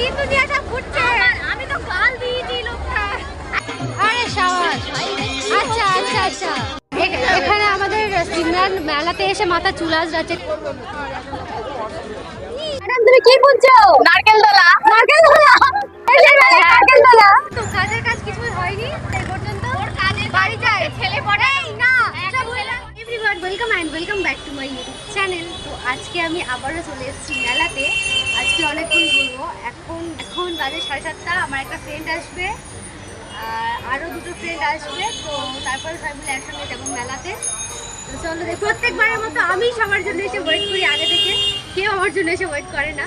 তিন দুনিয়া সব ঘুরছে। আমি তো গাল দিয়েছি লোকটা। আরে সাবাস। আচ্ছা আচ্ছা আচ্ছা। এখানে আমাদের সিমরান মেলাতে এসে মাথা চুলাস যাচ্ছে ম্যাডাম তুমি কি বুঝছ নারকেল দোলা। নারকেল দোলা? নারকেল দোলা। তো কাজের কাজ কিছু হয়নি এই পর্যন্ত। বাড়ি যায় ছেলে পড়ে। না। Everyone welcome and welcome back to my YouTube channel তো আজকে আমি আবারও চলে এসেছি মেলাতে। আজকে অনেকক্ষণ ঘুরবো। এখন বাজে সাড়ে সাতটা, আমার একটা ফ্রেন্ড আসবে, আর আরও দুটো ফ্রেন্ড আসবে, তো তারপরে সবাই একসঙ্গে যাব মেলাতে। তো চলো। প্রত্যেকবারের মতো আমি সবার জন্য এসে ওয়েট করি আগে থেকে, কেউ আমার জন্য এসে ওয়েট করে না।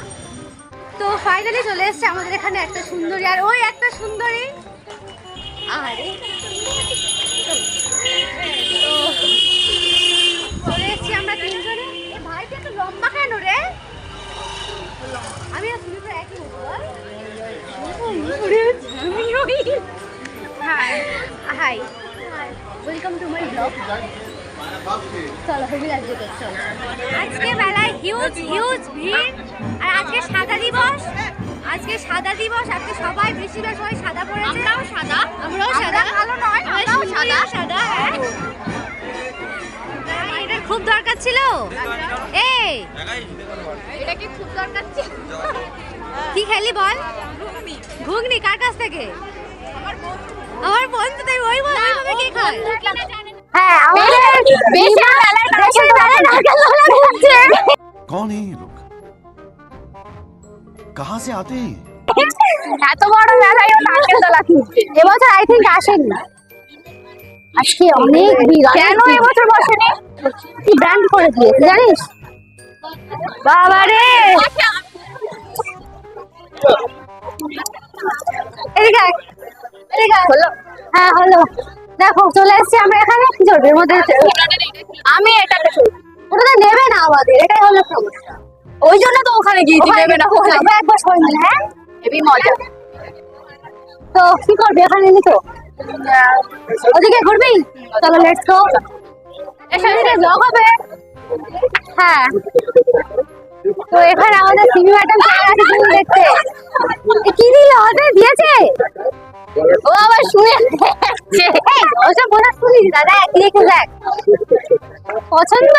তো ফাইনালি চলে এসেছে আমাদের এখানে একটা সুন্দরী, আর ওই একটা সুন্দরী। আরে চলে আমরা লম্বা কেন রে? আমি তুমি hi hi welcome to my blog চলো হেভি লাগছে তো চলো। আজকে মেলায় হিউজ হিউজ ভিড়। আর আজকে সাদা দিবস। আজকে সাদা দিবস আজকে সবাই বেশিরভাগ সবাই সাদা পরেছে আমরাও সাদা। আমরাও সাদা। ভালো নয় আমরাও সাদা। সাদা। হ্যাঁ। এটা খুব দরকার ছিল। এই। এটা কি খুব দরকার ছিল? কি খেলি বল ঘুগনি কার কাছ থেকে আমার বন্ধু তাই ওই বল ওইভাবে কে খায় হ্যাঁ আমাদের বেশি মেলায় বেশি মেলায় নারকেল দোলা ঘুরছে कौन है ये लोग कहाँ से आते हैं ये? এত বড় মেলায় ও নারকেল দোলা কিনছে এবছর আই থিংক আসেনি আজকে অনেক ভিড় কেন এবছর বসেনি কি ব্র্যান্ড করে দিয়েছে জানিস বাবা রে হ্যাঁ হলো দেখো চলে এসেছি আমরা এখানে চলবে মধ্যে। আমি এটাকে ওটা তো নেবে না আমাদের এটাই হলো সমস্যা। ওই জন্য তো ওখানে গিয়েছি নেবে না আমরা একবার সবাই মিলে হ্যাঁ? হেবি মজা। তো কি করবি এখানে নি তো? ওদিকে ঘুরবি? চলো লেটস গো এখানে ব্লগ হবে। হ্যাঁ। তো এখানে আমাদের তুমি দেখতে। ওদের দিয়েছে? ও আবার আছে। ওসব বোঝা শুনিস দাদা এক দেখে দেখ। পছন্দ?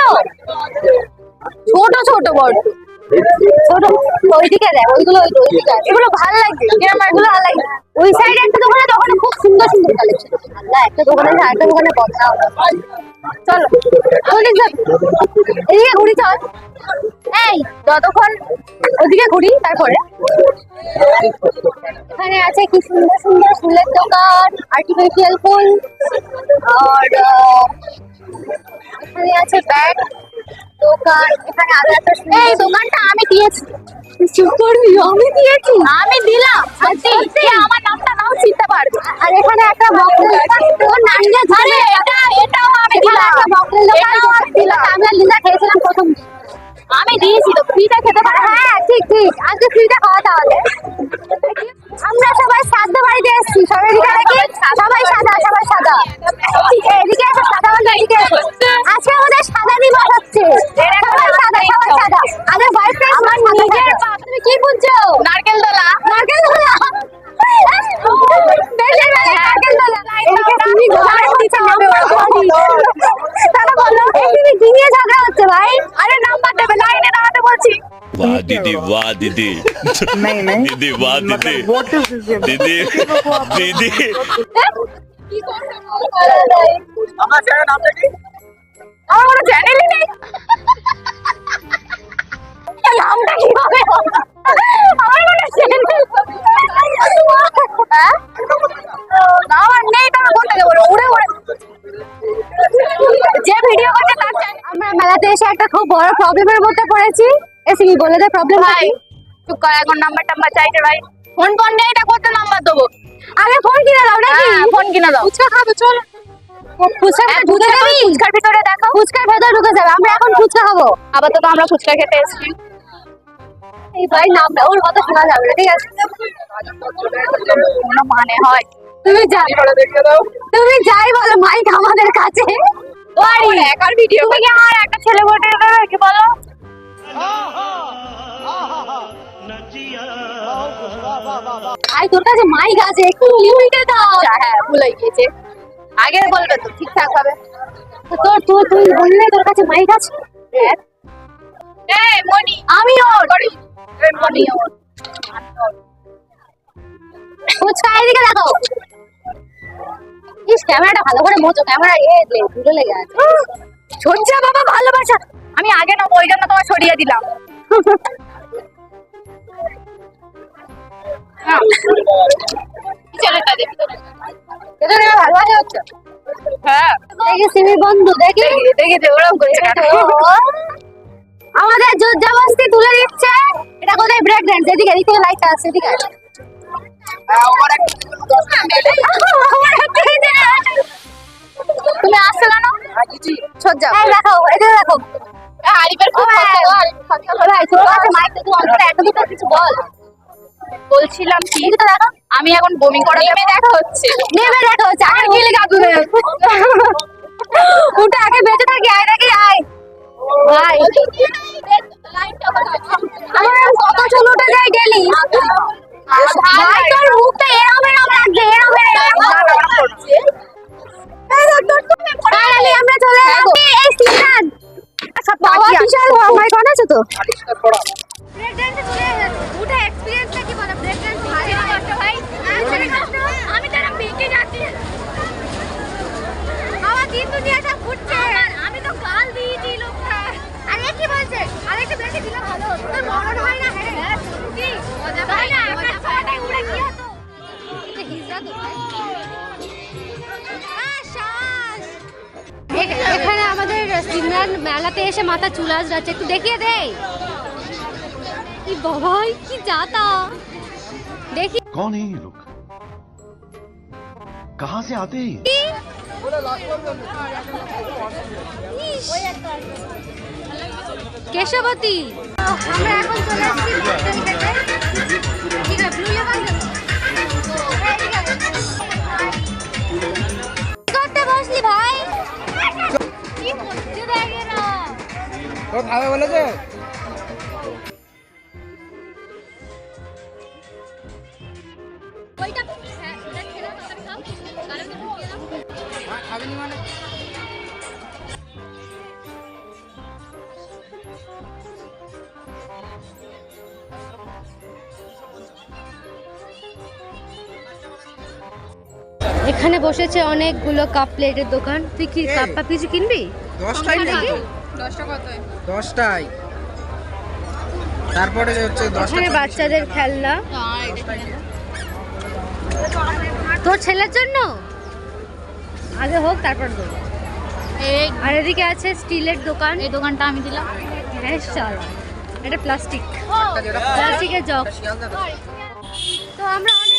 ছোট ছোট বড়। ছোট, ওইদিকে দেখ, ওইগুলো ওই ওইদিকে এগুলো ভালো লাগে কিরম এগুলো ভালো লাগে। ওই সাইডে একটা দোকানে দোকানে খুব সুন্দর সুন্দর দোকানে চলো এদিকে ঘুরি চল। এই যতক্ষণ ওদিকে ঘুরি তারপরে। এখানে আছে কি সুন্দর সুন্দর ফুলের দোকান আর্টিফিশিয়াল ফুল আর এখানে আছে ব্যাগ দোকান এখানে আরও একটা এই দোকানটা আমি দিয়েছি। চুপ করবি আমি দিয়েছি। আমি দিলাম সত্যি। আমার নামটা নাও চিনতে পারবে। আর এখানে একটা দোকান তোর নাম দিয়ে খেয়েছিলাম প্রথম আমি দিয়েছি তো খেতে পারো? হ্যাঁ ঠিক ঠিক। আজকে ফ্রিতে খাওয়া তাহলে। আমরা সবাই সাদা বাড়িতে এসেছি। সবাই সবাই সাদা সবাই সাদা। এদিকে दीदी वाह दीदी नहीं नहीं दीदी वाह दीदी मतलब what is this ये दीदी दीदी কি করতে বলো নাই আমার চ্যানেল নামটা কি আমার কোনো চ্যানেলই নেই নামটা কি হবে আমার কোনো চ্যানেল হ্যাঁ নাম আর নেই তো কোন থেকে বলো উড়ে উড়ে যে ভিডিও করছে তার channel- আমরা মেলাতে এসে একটা খুব বড় প্রবলেমের মধ্যে পড়েছি এসে কি বলে দে প্রবলেম ভাই চুপ কর এখন নাম্বার টাম্বার চাইছে ভাই ফোন ফোন নেই এটা করতে নাম্বার দেবো। আগে ফোন কিনে দাও নাকি? ফোন কিনে দাও। ফুচকা খাবে চল। ফুচকা ঢুকে যাবি? ফুচকার ভিতরে দেখো ফুচকার ভেতরে ঢুকে যাবে আমরা এখন ফুচকা খাব। আপাতত আমরা ফুচকা খেতে এসেছি। এই ভাই নামটা ওর কথা শোনা যাবে না ঠিক আছে? কোনো মানে হয়। তুমি যাই তুমি যাই বলো মাইক আমাদের কাছে। একার ভিডিও কি আমার একটা ছেলে দেবে কি বলো? তোর কাছে মাইক আছে একটু লিমিটে দাও। হ্যাঁ ভুলে গিয়েছে। আগে বলবে তো ঠিকঠাক ভাবে। তোর তুই তুই বললে তোর কাছে মাইক আছে? এই মনি। আমি ওর। মনি। ওর। ফুচকা এদিকে দেখো। ইস ক্যামেরাটা ভালো করে মোচো ক্যামেরা এ দূরে লেগে আছে। সজ্জা বাবা ভালোবাসা। আমি আগে নেব ওই জন্য তোমার সরিয়ে দিলাম। এটা ভালোবাসা হচ্ছে। হ্যাঁ। দেখি সিমি বন্ধু দেখি। দেখি ওরকম করছে আমাদের জোর তুলে দিচ্ছে। এটা কোথায়? ব্রেক ড্যান্স এদিকে আছে এদিকে আছে। আমার একটা এই যে- তুমি আসছো কেন? সজ্জা এই দেখো দেখো আরিফের খুব কাছে বল বলছিলাম কি আমি এখন বমি করে নেমে দেখা হচ্ছে নেমে দেখো কিলে কাকু উঠে আগে বেঁচে থাকি আয় নাকি আয় ভাই আমার এরকম কত চুল উঠে যায় ডেলি ভাই তোর মুখটা এরম এরম লাগছে এরম এরম করছে আমরা চলে এই সিজন বাবা বিশাল মাইক অন আছে তো? ব্রেক ডান্সে চলে এসেছি উঠে এক্সপেরিয়েন্সটা বলে? ব্রেক ডান্স ভাই ভাই আমি তো এরকম বেঁকে যাচ্ছি। আমার দিন দুনিয়া সব ঘুরছে। আমি তো গাল দিয়েছি লোকটা। আরে কি বলছে? আরেকটা ব্রেকে দিলে ভালো তোর মরণ হয় না? হ্যাঁ কি মজা পাই না একটা ছটায় উড়ে কি হতো। তো সিমরান মেলাতে এসে মাথা চুলাস যাচ্ছে একটু দেখিয়ে দেই কি বাবাই কি যাতা দেখি कौन है ये लोग कहाँ से आते हैं ये? ইস। কেশবতী আমরা এখন চলে আসছি ওইটা হ্যাঁ ওটা খাও। নি মানে? এখানে বসেছে অনেকগুলো কাপ প্লেটের দোকান। তুই কি কাপ পা কিছু কিনবি? দশটাই দেখি। দশটাই। তারপরে হচ্ছে দশটা বাচ্চাদের খেলনা। তোর ছেলের জন্য? আগে হোক তারপর দেব আর এদিকে আছে স্টিলের দোকান। এই দোকানটা আমি দিলাম। হ্যাঁ চল। এটা প্লাস্টিক। প্লাস্টিকের জগ। তো তো।